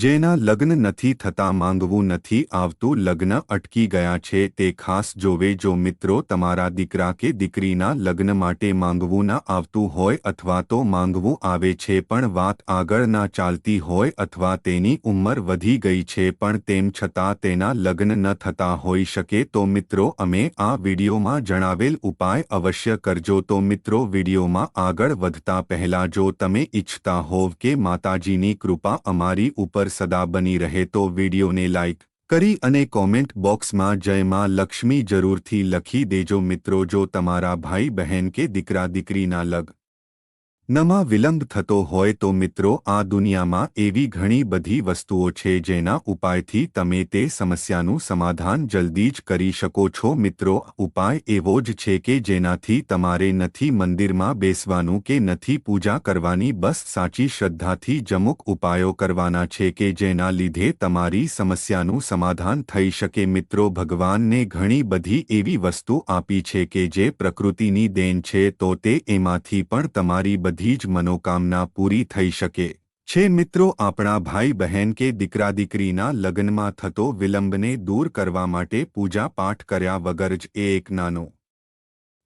જેના લગ્ન નથી થતા, માંગવું નથી આવતું, લગ્ન અટકી ગયા છે. તે ખાસ જોવે, જો મિત્રો તમારા દીકરા કે દીકરીના લગ્ન માટે માંગવું ના આવતું હોય અથવા તો માંગવું આવે છે, પણ વાત આગળ ના ચાલતી હોય અથવા તેની ઉંમર વધી ગઈ છે, પણ તેમ છતાં તેના લગ્ન ન થતા હોઈ શકે, તો મિત્રો અમે આ વિડીયોમાં જણાવેલ ઉપાય અવશ્ય કરજો. તો મિત્રો, વિડીયોમાં આગળ વધતા પહેલા જો તમે ઈચ્છતા હોવ કે માતાજીની કૃપા અમારી ઉપર સદા બની રહે તો વિડીયોને લાઇક કરી અને કોમેન્ટ બોક્સમાં જય માં લક્ષ્મી જરૂરથી લખી દેજો મિત્રો જો તમારા ભાઈ બહેન કે દીકરા દીકરીના લગ નમાં વિલંબ થતો હોય તો મિત્રો, આ દુનિયામાં એવી ઘણી બધી વસ્તુઓ છે જેના ઉપાયથી તમે તે સમસ્યાનું સમાધાન જલ્દી જ કરી શકો છો. મિત્રો, ઉપાય એવો જ છે કે જેનાથી તમારે નથી મંદિરમાં બેસવાનું કે નથી પૂજા કરવાની. બસ સાચી શ્રદ્ધાથી જમુક ઉપાયો કરવાના છે કે જેના લીધે તમારી સમસ્યાનું સમાધાન થઈ શકે. મિત્રો, ભગવાનને ઘણી બધી એવી વસ્તુ આપી છે કે જે પ્રકૃતિની દેન છે તો તે એમાંથી પણ તમારી બધી જ મનોકામના પૂરી થઈ શકે. છે મિત્રો, આપણા ભાઈ બહેન કે દીકરા દીકરીના લગ્નમાં થતો વિલંબને દૂર કરવા માટે પૂજા પાઠ કર્યા વગર જ એ એક નાનો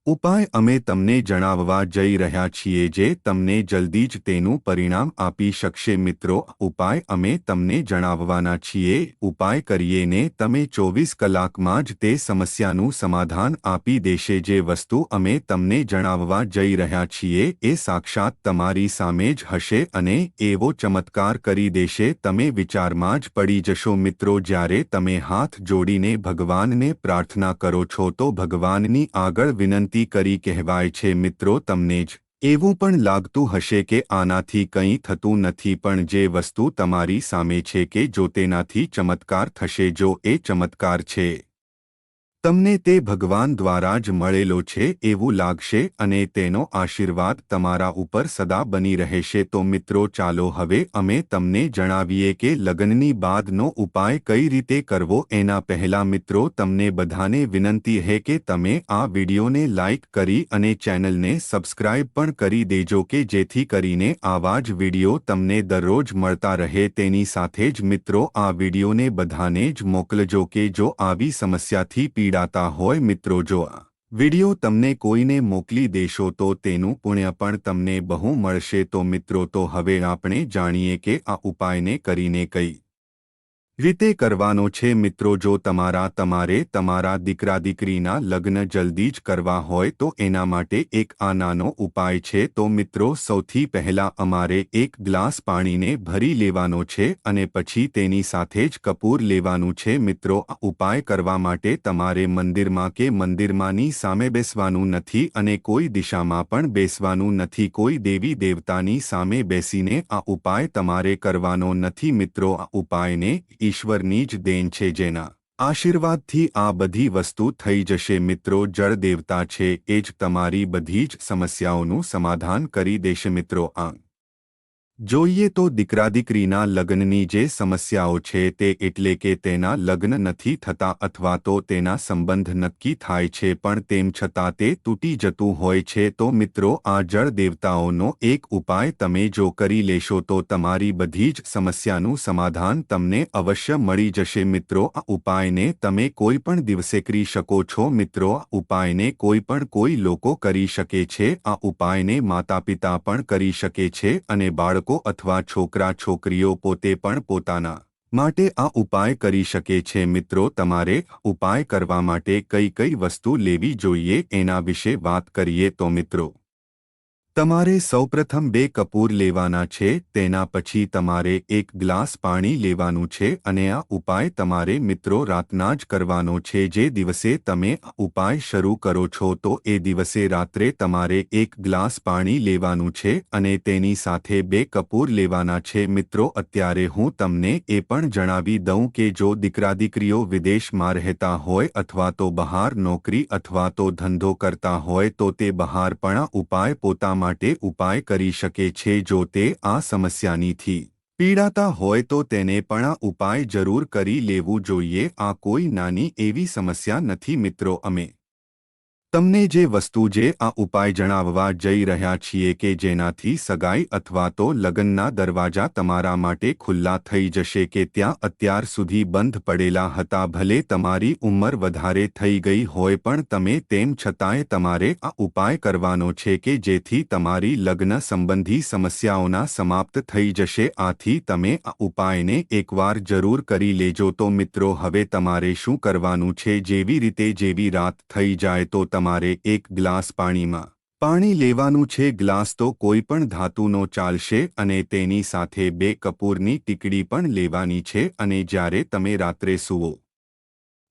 ઉપાય અમે તમને જણાવવા જઈ રહ્યા છીએ જે તમને જલ્દી જ તેનું પરિણામ આપી શકશે. મિત્રો, ઉપાય અમે તમને જણાવવાના છીએ. ઉપાય કરીએને તમે ચોવીસ કલાકમાં જ તે સમસ્યાનું સમાધાન આપી દેશે. જે વસ્તુ અમે તમને જણાવવા જઈ રહ્યા છીએ એ સાક્ષાત તમારી સામે જ હશે અને એવો ચમત્કાર કરી દેશે. તમે વિચારમાં જ પડી જશો. મિત્રો, જ્યારે તમે હાથ જોડીને ભગવાનને પ્રાર્થના કરો છો તો ભગવાનની આગળ વિનંતી કરી કહેવાય છે મિત્રો તમને જ એવું પણ લાગતું હશે કે આનાથી કંઈ થતું નથી પણ જે વસ્તુ તમારી સામે છે કે જો તેનાથી ચમત્કાર થશે જો એ ચમત્કાર છે. તમને તે ભગવાન દ્વારા જ મળેલો છે એવું લાગશે અને તેનો આશીર્વાદ તમારા ઉપર સદા બની રહેશે. તો મિત્રો, ચાલો હવે અમે તમને જણાવીએ કે લગ્નની બાદનો ઉપાય કઈ રીતે કરવો. એના પહેલા મિત્રો, તમને બધાને વિનંતી હે કે તમે આ વિડીયોને લાઇક કરી અને ચેનલને સબસ્ક્રાઇબ પણ કરી દેજો કે જેથી કરીને આવા જ વીડિયો તમને દરરોજ મળતા રહે. તેની સાથે જ મિત્રો, આ વિડીયોને બધાને જ મોકલજો કે જો આવી સમસ્યાથી પીડા પીડાતા હોય મિત્રો જો આ વિડિયો તમને કોઈને મોકલી દેશો તો તેનું પુણ્ય પણ તમને બહુ મળશે. તો મિત્રો, તો હવે આપણે જાણીએ કે આ ઉપાયને કરીને કઈ રીતે કરવાનો છે મિત્રો, જો તમારા, તમારે તમારા દીકરા, દીકરીના લગ્ન જલ્દી જ કરવા હોય તો એના માટે એક આ નાનો ઉપાય છે. તો મિત્રો, સૌથી પહેલા અમારે એક ગ્લાસ પાણીને ભરી લેવાનો છે અને પછી તેની સાથે જ કપૂર લેવાનું છે. મિત્રો, આ ઉપાય કરવા માટે તમારે મંદિરમાં કે મંદિરમાંની સામે બેસવાનું નથી અને કોઈ દિશામાં પણ બેસવાનું નથી. કોઈ દેવી, દેવતાની સામે બેસીને આ ઉપાય તમારે કરવાનો નથી. મિત્રો, આ ઉપાયને ઈશ્વરની જ દેન છે જેના આશીર્વાદથી આ બધી વસ્તુ થઈ જશે. મિત્રો, જળ દેવતા છે, એ જ તમારી બધી જ સમસ્યાઓનું સમાધાન કરી દેશે. મિત્રો આ જોઈએ તો દીકરા દીકરીના લગ્નની જે સમસ્યાઓ છે તે એટલે કે તેના લગ્ન નથી થતા અથવા તો તેના સંબંધ નક્કી થાય છે પણ તેમ છતાં તે તૂટી જતું હોય છે તો મિત્રો આ જળ દેવતાઓનો એક ઉપાય તમે જો કરી લેશો તો તમારી બધી જ સમસ્યાનું સમાધાન તમને અવશ્ય મળી જશે. મિત્રો, આ ઉપાયને તમે કોઈ પણ દિવસે કરી શકો છો. મિત્રો, આ ઉપાયને કોઈ પણ કોઈ લોકો કરી શકે છે. આ ઉપાયને માતા પિતા પણ કરી શકે છે અને બાળકો બાળકો અથવા છોકરા છોકરીઓ પોતે પણ પોતાના માટે આ ઉપાય કરી શકે છે. મિત્રો, તમારે ઉપાય કરવા માટે કઈ કઈ વસ્તુ લેવી જોઈએ એના વિશે વાત કરીએ તો મિત્રો તમારે સૌપ્રથમ બે કપૂર લેવાના છે, તેના પછી તમારે એક ગ્લાસ પાણી લેવાનું છે અને આ ઉપાય તમારે મિત્રો રાતના જ કરવાનો છે. જે દિવસે તમે ઉપાય શરૂ કરો છો તો એ દિવસે રાત્રે તમારે એક ગ્લાસ પાણી લેવાનું છે અને તેની સાથે બે કપૂર લેવાના છે. મિત્રો, અત્યારે હું તમને એ પણ જણાવી દઉં કે જો દીકરા દીકરીઓ વિદેશમાં રહેતા હોય અથવા તો બહાર નોકરી અથવા તો ધંધો કરતા હોય તો તે બહાર પણ ઉપાય પોતામાં માટે ઉપાય કરી શકે છે જો તે આ સમસ્યાનીથી પીડાતા હોય તો તેને પણ આ ઉપાય જરૂર કરી લેવું જોઈએ. આ કોઈ નાની એવી સમસ્યા નથી મિત્રો, અમે તમને જે વસ્તુ જે આ ઉપાય જણાવવા જઈ રહ્યા છીએ કે જેનાથી સગાઈ અથવા તો લગ્નના દરવાજા તમારા માટે ખુલ્લા થઈ જશે કે ત્યાં અત્યાર સુધી બંધ પડેલા હતા ભલે તમારી ઉંમર વધારે થઈ ગઈ હોય પણ તમે તેમ છતાંય તમારે આ ઉપાય કરવાનો છે કે જેથી તમારી લગ્ન સંબંધી સમસ્યાઓના સમાપ્ત થઈ જશે. આથી તમે આ ઉપાયને એકવાર જરૂર કરી લેજો. તો મિત્રો, હવે તમારે શું કરવાનું છે? જેવી રીતે જેવી રાત થઈ જાય તો તમારે એક ગ્લાસ પાણીમાં. પાણી લેવાનું છે ગ્લાસ તો કોઈ પણ ધાતુનો ચાલશે અને તેની સાથે બે કપૂરની ટીકડી પણ લેવાની છે અને જ્યારે તમે રાત્રે સૂવો.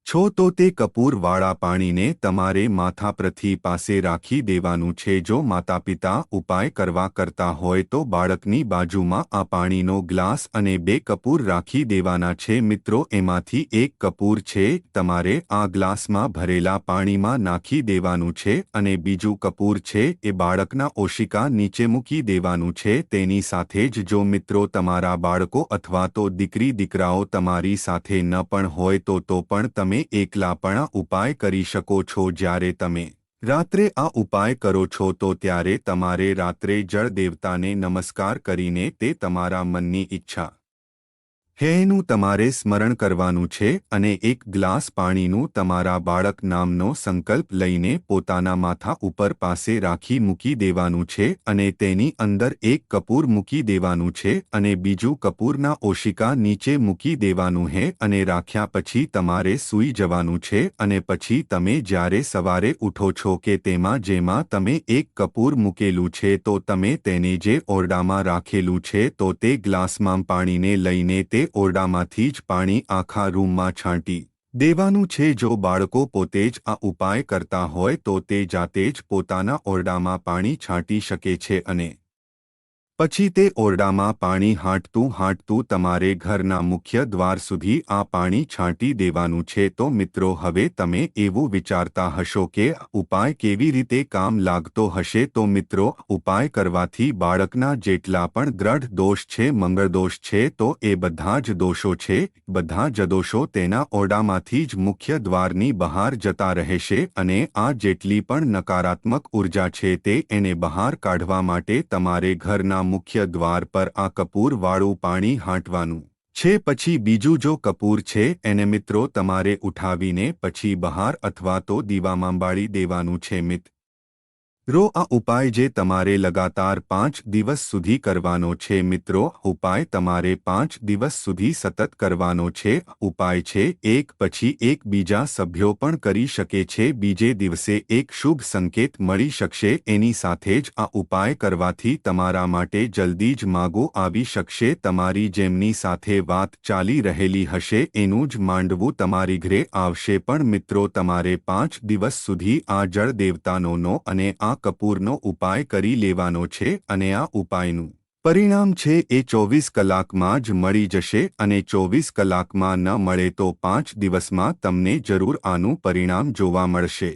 છો તો તે કપૂરવાળા પાણીને તમારે માથાપ્રથી પાસે રાખી દેવાનું છે. જો માતા પિતા ઉપાય કરવા કરતા હોય તો બાળકની બાજુમાં આ પાણીનો ગ્લાસ અને બે કપૂર રાખી દેવાના છે. મિત્રો, એમાંથી એક કપૂર છે, તમારે આ ગ્લાસમાં ભરેલા પાણીમાં નાખી દેવાનું છે અને બીજું કપૂર છે, એ બાળકના ઓશિકા નીચે મૂકી દેવાનું છે. તેની સાથે જ જો મિત્રો તમારા બાળકો અથવા તો દીકરી દીકરાઓ તમારી સાથે ન પણ હોય તો તો પણ તમે એકલાપણા ઉપાય કરી શકો છો. જ્યારે તમે રાત્રે આ ઉપાય કરો છો, તો ત્યારે તમારે રાત્રે જળ દેવતાને નમસ્કાર કરીને તે તમારા મનની ઈચ્છા હે એનું તમારે સ્મરણ કરવાનું છે અને એક ગ્લાસ પાણીનું તમારા બાળક નામનો સંકલ્પ લઈને પોતાના માથા ઉપર પાસે રાખી મૂકી દેવાનું છે અને તેની અંદર એક કપૂર મૂકી દેવાનું છે અને બીજું કપૂરના ઓશિકા નીચે મૂકી દેવાનું હે અને રાખ્યા પછી તમારે સૂઈ જવાનું છે અને પછી તમે જ્યારે સવારે ઉઠો છો કે તેમાં જેમાં તમે એક કપૂર મૂકેલું છે તો તમે તેને જે ઓરડામાં રાખેલું છે તો તે ગ્લાસમાં પાણીને લઈને તે ઓરડામાંથી જ પાણી આખા રૂમમાં છાંટી દેવાનું છે. જો બાળકો પોતે જ આ ઉપાય કરતા હોય તો તે જાતે જ પોતાના ઓરડામાં પાણી છાંટી શકે છે અને પછી તે ઓરડામાં પાણી હાંટતું હાંટતું તમારે ઘરના મુખ્ય દ્વાર સુધી આ પાણી છાંટી દેવાનું છે તો મિત્રો હવે તમે એવું વિચારતા હશો કે ઉપાય કેવી રીતે કામ લાગતો હશે તો મિત્રો ઉપાય કરવાથી બાળકના જેટલા પણ દ્રઢ દોષ છે મંગળદોષ છે તો એ બધા જ દોષો છે, બધા જ દોષો તેના ઓરડામાંથી જ મુખ્ય દ્વારની બહાર જતા રહેશે અને આ જેટલી પણ નકારાત્મક ઊર્જા છે તે એને બહાર કાઢવા માટે તમારે ઘરના મુખ્ય દ્વાર પર આ કપૂરવાળું પાણી હાંટવાનું. છે પછી બીજું જો કપૂર છે, એને મિત્રો તમારે ઉઠાવીને પછી બહાર અથવા તો દીવામાં બાળી દેવાનું છે મિત. રો આ ઉપાય જે તમારે લગાતાર પાંચ દિવસ સુધી કરવાનો છે, મિત્રો, ઉપાય તમારે પાંચ દિવસ સુધી સતત કરવાનો છે. ઉપાય છે, એક પછી એક બીજા સભ્યો પણ કરી શકે છે, બીજે દિવસે એક શુભ સંકેત મળી શકશે. એની સાથે જ આ ઉપાય કરવાથી તમારા માટે જલ્દી જ માગો આવી શકશે. તમારી જેમની સાથે વાત ચાલી રહેલી હશે, એનું જ માંડવું તમારી ઘરે આવશે. પણ મિત્રો, તમારે પાંચ દિવસ સુધી આ જળ દેવતાનો અને આ કપૂરનો ઉપાય કરી લેવાનો છે અને આ ઉપાયનું પરિણામ છે, એ ચોવીસ કલાકમાં જ મળી જશે અને ચોવીસ કલાકમાં ન મળે તો પાંચ દિવસમાં તમને જરૂર આનું પરિણામ જોવા મળશે.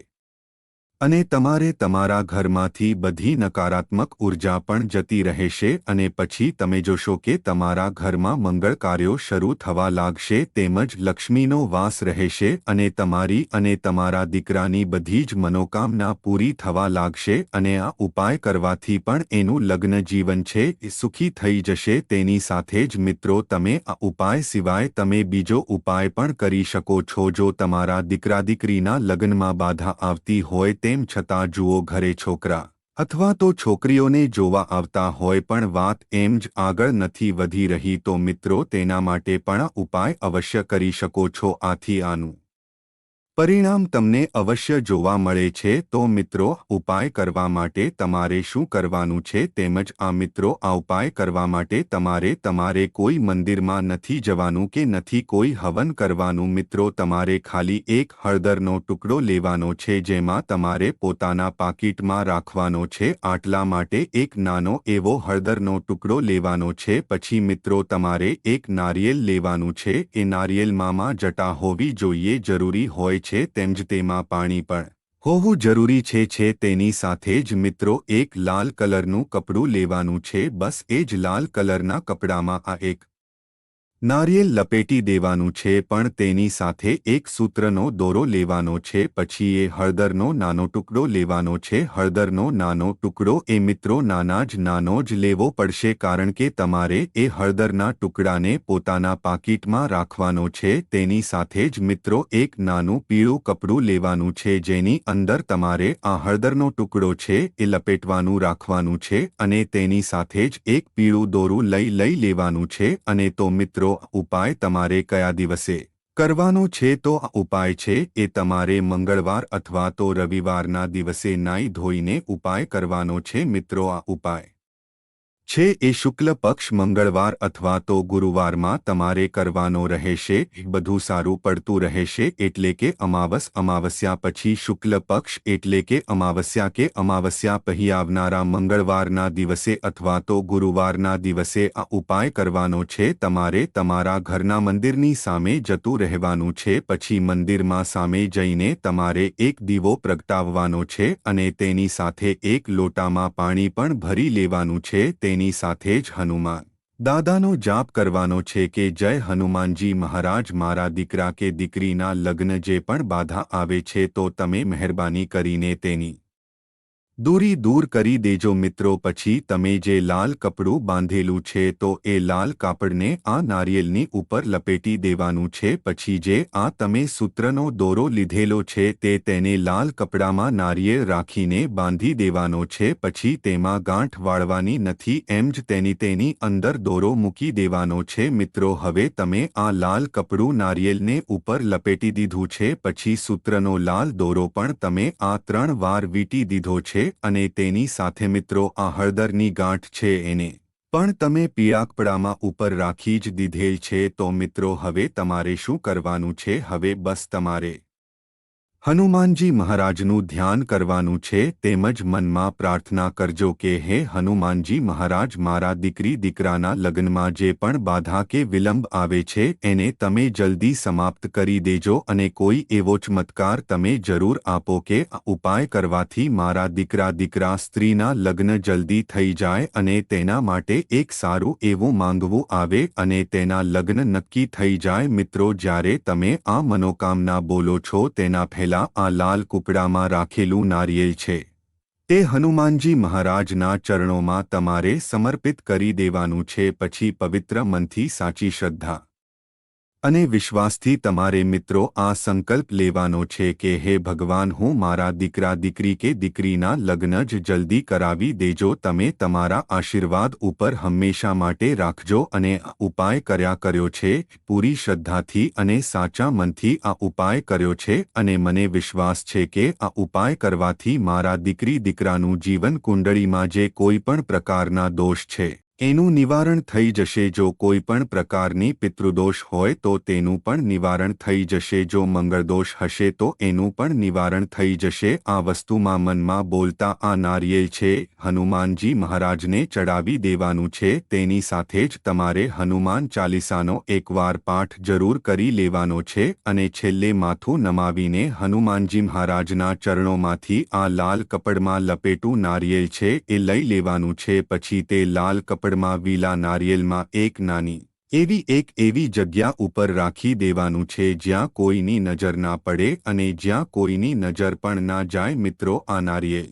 અને તમારે તમારા ઘરમાંથી બધી નકારાત્મક ઊર્જા પણ જતી રહેશે અને પછી તમે જોશો કે તમારા ઘરમાં મંગળ કાર્યો શરૂ થવા લાગશે તેમજ લક્ષ્મીનો વાસ રહેશે અને તમારી અને તમારા દીકરાની બધી જ મનોકામના પૂરી થવા લાગશે અને આ ઉપાય કરવાથી પણ એનું લગ્ન જીવન છે એ સુખી થઈ જશે. તેની સાથે જ મિત્રો, તમે આ ઉપાય સિવાય તમે બીજો ઉપાય પણ કરી શકો છો. જો તમારા દીકરા દીકરીના લગ્નમાં બાધા આવતી હોય તે તેમ છતાં જુઓ ઘરે છોકરા, અથવા તો છોકરીઓને જોવા આવતા હોય પણ વાત એમ જ આગળ નથી વધી રહી તો મિત્રો તેના માટે પણ ઉપાય અવશ્ય કરી શકો છો આથી આનું. પરિણામ તમને અવશ્ય જોવા મળે છે, તો મિત્રો, ઉપાય કરવા માટે તમારે શું કરવાનું છે તેમજ આ મિત્રો, આ ઉપાય કરવા માટે તમારે તમારે કોઈ મંદિરમાં નથી જવાનું કે નથી કોઈ હવન કરવાનું. મિત્રો, તમારે ખાલી એક હળદરનો ટુકડો લેવાનો છે જેમાં તમારે પોતાના પાકીટમાં રાખવાનો છે. આટલા માટે એક નાનો એવો હળદરનો ટુકડો લેવાનો છે. પછી મિત્રો, તમારે એક નારિયેલ લેવાનું છે. એ નારિયેલમાં જટા હોવી જોઈએ, જરૂરી હોય છે છે તેમ જ તેમાં પાણી પણ. હોવું જરૂરી છે છે તેની સાથે જ મિત્રો એક લાલ કલરનું કપડું લેવાનું છે, બસ એ જ લાલ કલરના કપડામાં આ એક નારિયેલ લપેટી દેવાનું છે, પણ તેની સાથે એક સૂત્રનો દોરો લેવાનો છે, પછી એ હળદરનો નાનો ટુકડો લેવાનો છે, હળદરનો નાનો ટુકડો, એ મિત્રો નાના જ નાનો જ લેવો પડશે, કારણ કે તમારે એ હળદરના ટુકડાને પોતાના પાકીટમાં રાખવાનો છે, તેની સાથે જ મિત્રો એક નાનું પીળું કપડું લેવાનું છે, જેની અંદર તમારે આ હળદરનો ટુકડો છે, એ લપેટવાનું રાખવાનું છે, અને તેની સાથે જ એક પીળું દોરું લઈ લઈ લેવાનું છે, અને તો મિત્રો ઉપાય તમારે કયા દિવસે કરવાનો છે તો આ ઉપાય છે એ તમારે મંગળવાર અથવા તો રવિવારના દિવસે નાઈ ધોઈને ઉપાય કરવાનો છે મિત્રો આ ઉપાય. છે, એ શુક્લ પક્ષ મંગળવાર અથવા તો ગુરુવારમાં તમારે કરવાનો રહેશે, બધું સારું પડતું રહેશે, એટલે કે અમાવસ અમાવસ્યા પછી શુક્લ પક્ષ એટલે કે અમાવસ્યા કે અમાવસ્યા પહી આવનારા મંગળવારના દિવસે અથવા તો ગુરુવારના દિવસે આ ઉપાય કરવાનો છે, તમારે તમારા ઘરના મંદિરની સામે જતું રહેવાનું છે, પછી મંદિરમાં સામે જઈને તમારે એક દીવો પ્રગટાવવાનો છે, અને તેની સાથે એક લોટામાં પાણી પણ ભરી લેવાનું છે, તેની તેની સાથે જ હનુમાન. દાદાનો જાપ કરવાનો છે કે જય હનુમાનજી મહારાજ, મારા દીકરા કે દીકરીના લગ્ન જે પણ બાધા આવે છે તો તમે મહેરબાની કરીને તેની દૂરી દૂર કરી દેજો મિત્રો, પછી તમે જે લાલ કપડું બાંધેલું છે તો એ લાલ કાપડને આ નારિયેલની ઉપર લપેટી દેવાનું છે, પછી જે આ તમે સૂત્રનો દોરો લીધેલો છે તે તેને લાલ કપડામાં નારિયેળ રાખીને બાંધી દેવાનો છે, પછી તેમાં ગાંઠ વાળવાની નથી, એમ જ તેની તેની અંદર દોરો મૂકી દેવાનો છે મિત્રો, હવે તમે આ લાલ કપડું નારિયેલને ઉપર લપેટી દીધું છે, પછી સૂત્રનો લાલ દોરો પણ તમે આ ત્રણ વાર વીટી દીધો છે અને તેની સાથે મિત્રો આ હળદરની ગાંઠ છે એને. પણ તમે પિયાકપડામાં ઉપર રાખી જ દીધેલ છે તો મિત્રો હવે તમારે શું કરવાનું છે? હવે બસ તમારે હનુમાનજી મહારાજનું ધ્યાન કરવાનું છે તેમજ મનમાં પ્રાર્થના કરજો કે હે હનુમાનજી મહારાજ, મારા દીકરી દીકરાના લગ્નમાં જે પણ બાધા કે વિલંબ આવે છે એને તમે જલ્દી સમાપ્ત કરી દેજો અને કોઈ એવો ચમત્કાર તમે જરૂર આપો કે ઉપાય કરવાથી મારા દીકરા દીકરા સ્ત્રીના લગ્ન જલ્દી થઈ જાય અને તેના માટે એક સારું એવું માંગવું આવે અને તેના લગ્ન નક્કી થઈ જાય. મિત્રો, જ્યારે તમે આ મનોકામના બોલો છો તેના પહેલા આ લાલ કુકડામાં રાખેલું નારિયેલ છે. તે હનુમાનજી મહારાજના ચરણોમાં તમારે સમર્પિત કરી દેવાનું છે, પછી પવિત્ર મનથી સાચી શ્રદ્ધા. અને વિશ્વાસથી તમારે મિત્રો આ સંકલ્પ લેવાનો છે કે હે ભગવાન, હું મારા દીકરા દીકરી કે દીકરીના લગ્ન જ જલ્દી કરાવી દેજો, તમે તમારા આશીર્વાદ ઉપર હંમેશા માટે રાખજો અને ઉપાય કર્યા કર્યો છે, પૂરી શ્રદ્ધાથી અને સાચા મનથી આ ઉપાય કર્યો છે અને મને વિશ્વાસ છે કે આ ઉપાય કરવાથી મારા દીકરી દીકરાનું જીવન કુંડળીમાં જે કોઈ પણ પ્રકારના દોષ છે. એનું નિવારણ થઈ જશે જો કોઈ પણ પ્રકારની પિતૃદોષ હોય તો તેનું પણ નિવારણ થઈ જશે. જો મંગળદોષ હશે તો એનું પણ નિવારણ થઈ જશે. આ વસ્તુમાં મનમાં બોલતા આ નારિયેલ છે. હનુમાનજી મહારાજને ચડાવી દેવાનું છે. તેની સાથે જ તમારે હનુમાન ચાલીસાનો એકવાર પાઠ જરૂર કરી લેવાનો છે અને છેલ્લે માથું નમાવીને હનુમાનજી મહારાજના ચરણોમાંથી આ લાલ કપડમાં લપેટું નારિયેલ છે એ લઈ લેવાનું છે. પછી તે લાલ કપડ કાપડમાં વીલા નારિયેલમાં એક નાની, એવી એક એવી જગ્યા ઉપર રાખી દેવાનું છે જ્યાં કોઈની નજર ના પડે અને જ્યાં કોઈની નજર પણ ના જાય મિત્રો આ નારિયેલ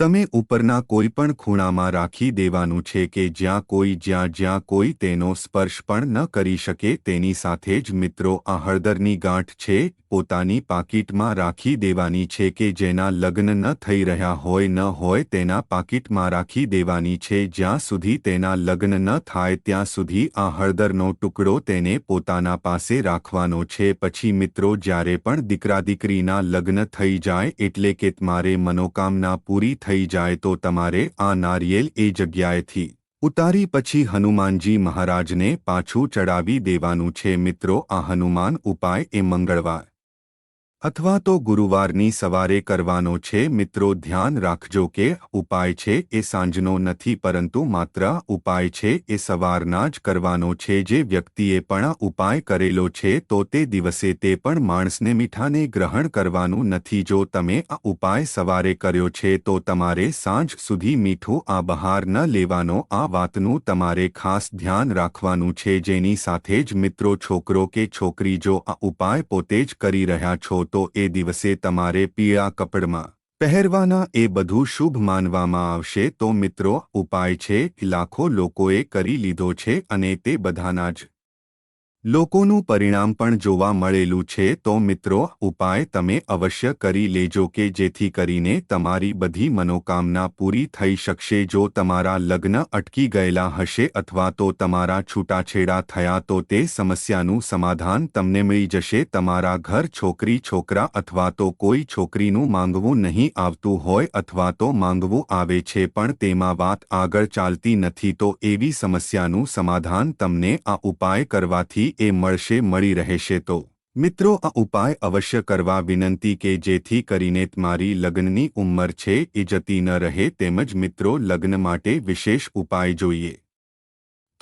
તમે ઉપરના કોઈ પણ ખૂણામાં રાખી દેવાનું છે કે જ્યાં કોઈ જ્યાં જ્યાં કોઈ તેનો સ્પર્શ પણ ન કરી શકે તેની સાથે જ મિત્રો આ હળદરની ગાંઠ છે પોતાની પાકીટમાં રાખી દેવાની છે કે જેના લગ્ન ન થઈ રહ્યા હોય ન હોય તેના પાકીટમાં રાખી દેવાની છે. જ્યાં સુધી તેના લગ્ન ન થાય ત્યાં સુધી આ હળદરનો ટુકડો તેને પોતાના પાસે રાખવાનો છે. પછી મિત્રો, જ્યારે પણ દીકરા દીકરીના લગ્ન થઈ જાય એટલે કે તમારે મનોકામના પૂરી થઈ જાય તો તમારે આ નારિયેલ એ જગ્યાએથી ઉતારી પછી હનુમાનજી મહારાજને પાછું ચડાવી દેવાનું છે. મિત્રો, આ હનુમાન ઉપાય એ મંગળવાર. અથવા તો ગુરુવારની સવારે કરવાનો છે, મિત્રો ધ્યાન રાખજો કે ઉપાય છે એ સાંજનો નથી, પરંતુ માત્ર ઉપાય છે એ સવારના જ કરવાનો છે. જે વ્યક્તિએ પણ ઉપાય કરેલો છે, તો તે દિવસે તે પણ માણસને મીઠાને ગ્રહણ કરવાનું નથી. જો તમે આ ઉપાય સવારે કર્યો છે, તો તમારે સાંજ સુધી મીઠું આ બહાર ન લેવાનો. આ વાતનું તમારે ખાસ ધ્યાન રાખવાનું છે. જેની સાથે જ મિત્રો, છોકરો કે છોકરી જો આ ઉપાય પોતે જ કરી રહ્યા છો તો એ દિવસે તમારે પીળા કપડમાં પહેરવાના એ બધું શુભ માનવામાં આવશે. તો મિત્રો, ઉપાય છે, લાખો લોકોએ કરી લીધો છે અને તે બધાના જ લોકોનું પરિણામ પણ જોવા મળેલું છે તો મિત્રો, ઉપાય તમે અવશ્ય કરી લેજો કે જેથી કરીને તમારી બધી મનોકામના પૂરી થઈ શકશે. જો તમારા લગ્ન અટકી ગયેલા હશે અથવા તો તમારા છૂટાછેડા થયા તો તે સમસ્યાનું સમાધાન તમને મળી જશે. તમારા ઘર છોકરી, છોકરા અથવા તો કોઈ છોકરીનું માંગવું નહીં આવતું હોય અથવા તો માંગવું આવે છે પણ તેમાં વાત આગળ ચાલતી નથી તો એવી સમસ્યાનું સમાધાન તમને આ ઉપાય કરવાથી એ મળશે, મળી રહેશે તો. મિત્રો, આ ઉપાય અવશ્ય કરવા વિનંતી કે જેથી કરીને તમારી લગ્નની ઉંમર છે એ જતી ન રહે તેમજ મિત્રો, લગ્ન માટે વિશેષ ઉપાય જોઈએ.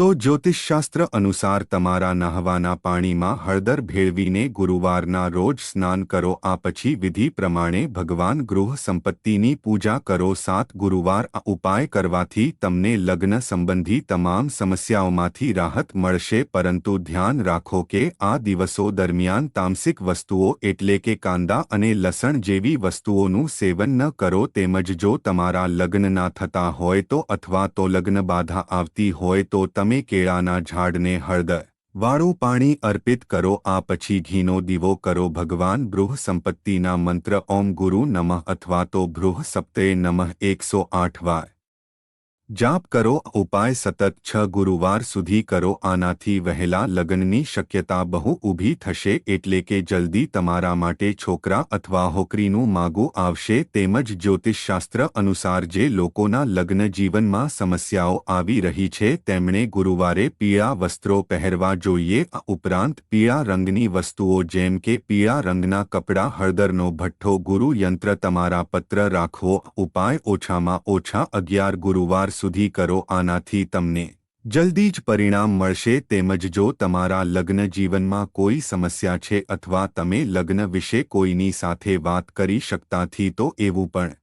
તો જ્યોતિષશાસ્ત્ર અનુસાર તમારા નહાવાના પાણીમાં હળદર ભેળવીને ગુરુવારના રોજ સ્નાન કરો, આ પછી વિધિ પ્રમાણે ભગવાન ગૃહ સંપત્તિની પૂજા કરો. સાત ગુરુવાર ઉપાય કરવાથી તમને લગ્ન સંબંધી તમામ સમસ્યાઓમાંથી રાહત મળશે, પરંતુ ધ્યાન રાખો કે આ દિવસો દરમિયાન તામસિક વસ્તુઓ એટલે કે કાંદા અને લસણ જેવી વસ્તુઓનું સેવન ન કરો. તેમજ જો તમારા લગ્ન ના થતા હોય તો અથવા તો લગ્ન બાધા આવતી હોય તો તમે કેળાના ઝાડને હળદર, વાળું પાણી અર્પિત કરો, આ પછી ઘીનો દીવો કરો. ભગવાન બૃહ સંપત્તિના મંત્ર ઓમ ગુરુ નમઃ અથવા તો બૃહ સપ્તે નમઃ એકસો આઠ વાર. જાપ કરો, ઉપાય સતત છ ગુરુવાર સુધી કરો, આનાથી વહેલા લગ્નની શક્યતા બહુ ઊભી થશે, એટલે કે જલ્દી તમારા માટે છોકરા અથવા હોકરીનું માગું આવશે, તેમજ જ્યોતિષશાસ્ત્ર અનુસાર જે લોકોના લગ્ન જીવનમાં સમસ્યાઓ આવી રહી છે, તેમણે ગુરુવારે પીળા વસ્ત્રો પહેરવા જોઈએ, આ ઉપરાંત પીળા રંગની વસ્તુઓ જેમ કે પીળા રંગના કપડાં, હળદરનો ભઠ્ઠો ગુરુ યંત્ર તમારા પત્ર રાખવો ઉપાય ઓછામાં ઓછા અગિયાર ગુરુવાર સુધી કરો આનાથી તમને જલ્દી જ પરિણામ મળશે તેમજ જો તમારા લગ્ન જીવનમાં કોઈ સમસ્યા છે અથવા તમે લગ્ન વિશે કોઈની સાથે વાત કરી શકતાથી તો એવું પણ.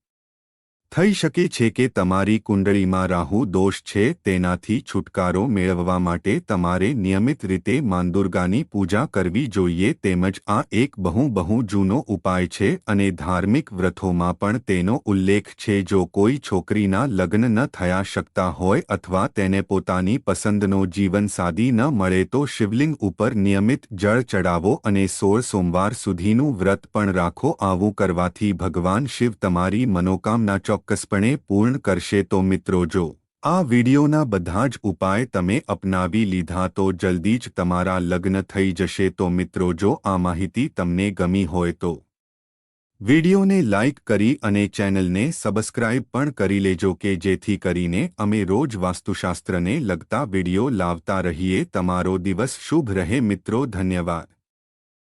થઈ શકે છે કે તમારી કુંડળીમાં રાહુ દોષ છે, તેનાથી છુટકારો મેળવવા માટે તમારે નિયમિત રીતે માંદુર્ગાની પૂજા કરવી જોઈએ, તેમજ આ એક બહુ બહુ જૂનો ઉપાય છે અને ધાર્મિક વ્રતોમાં પણ તેનો ઉલ્લેખ છે, જો કોઈ છોકરીના લગ્ન ન થયા શકતા હોય અથવા તેને પોતાની પસંદનો જીવન સાદી ન મળે તો શિવલિંગ ઉપર નિયમિત જળ ચડાવો અને સોળ સોમવાર સુધીનું વ્રત પણ રાખો. આવું કરવાથી ભગવાન શિવ તમારી મનોકામના ચોક્કસપણે પૂર્ણ કરશે તો મિત્રો જો આ વિડિયોના બધા જ ઉપાય તમે અપનાવી લીધા તો જલ્દી જ તમારા લગ્ન થઈ જશે તો મિત્રો જો આ માહિતી તમને ગમી હોય તો વિડિયોને લાઇક કરી અને ચેનલને સબસ્ક્રાઇબ પણ કરી લેજો કે જેથી કરીને અમે રોજ વાસ્તુશાસ્ત્રને લગતા વિડિયો લાવતા રહીએ. તમારો દિવસ શુભ રહે મિત્રો. ધન્યવાદ.